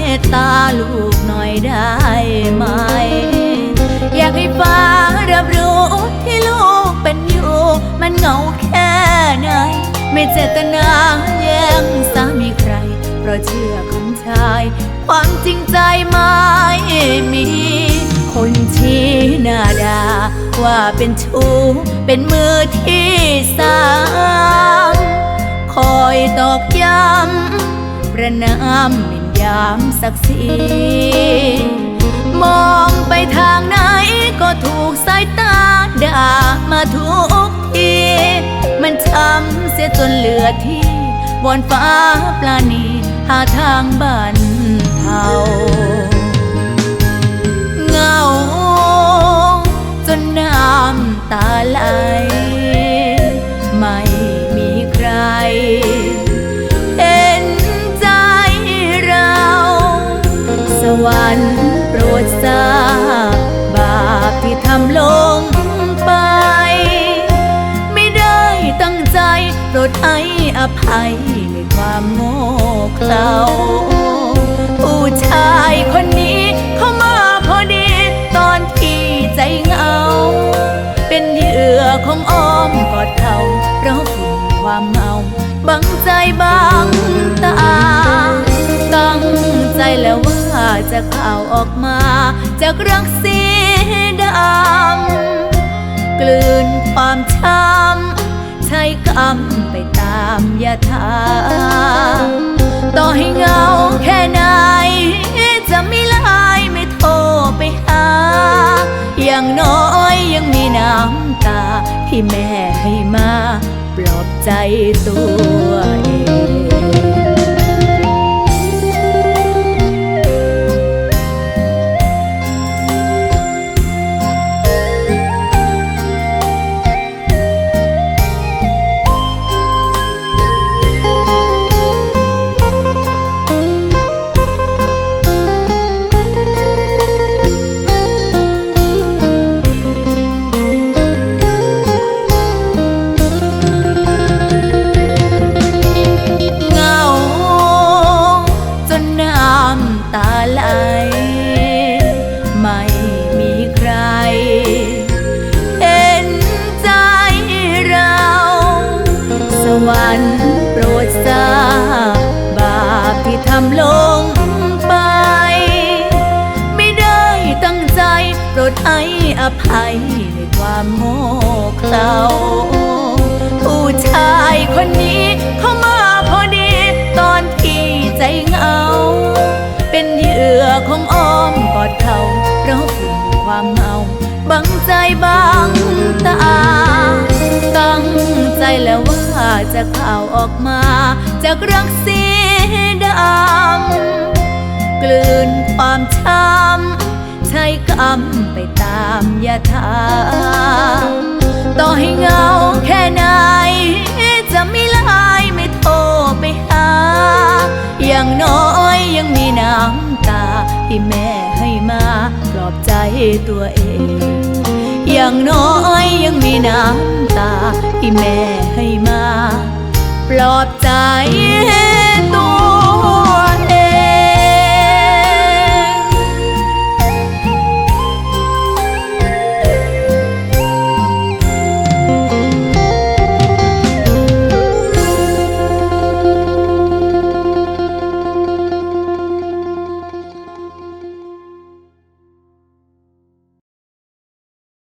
เมตตาลูกหน่อยได้ไหม อยากให้ฟ้ารับรู้ที่ลูกเป็นอยู่ มันเหงาแค่ไหน ไม่เจตนาแย่งสามีใคร เพราะเชื่อคำชาย ความจริงใจไม่มี คนที่หน้าดาว่าเป็นชู้เป็นมือที่สามคอยตอกย้ำประนาม ยามศักดิ์ศรีมองไปทางไหนก็ถูกสายตาด่ามาทุกที มันช้ำเสียจนเหลือที่บนฟ้าปลาณีหาทางบัน ให้อภัยในความโง่เขลาผู้ชายคนนี้เข้ามาพอดี ตอนที่ใจเหงา เป็นเหยื่อของอ้อมกอดเขาเพราะฝุ่นความเมาบังใจบังตา ตั้งใจแล้วว่าจะข่าวออกมา จากรักสีดำกลืนความช้ำ ใช้คำไปตามยาทาต่อให้เงาแค่ไหน จะไม่ลายไม่โทรไปหา อย่างน้อยยังมีน้ำตาที่แม่ให้มา ปลอบใจตัวเอง ปที่ำลงไป ไม่ได้ตั้งใจโปรดให้อภัยในความโง่เขลาผู้ชายคนนี้เข้ามาพอดี ตอนที่ใจเหงา เป็นเหยื่อของอ้อมกอดเขาเพราะฝุ่นความเมาบังใจบังตา ตั้งใจแล้วว่าจะข่าวออกมาจากรักสี ดำ กลืนความช้ำ ใช้คำไปตามยาทาต่อให้เงาแค่ไหน จะไม่ลายไม่โทรไปหา อย่างน้อยยังมีน้ำตา ที่แม่ให้มาปลอบใจตัวเอง อย่างน้อยยังมีน้ำตา ที่แม่ให้มาปลอบใจ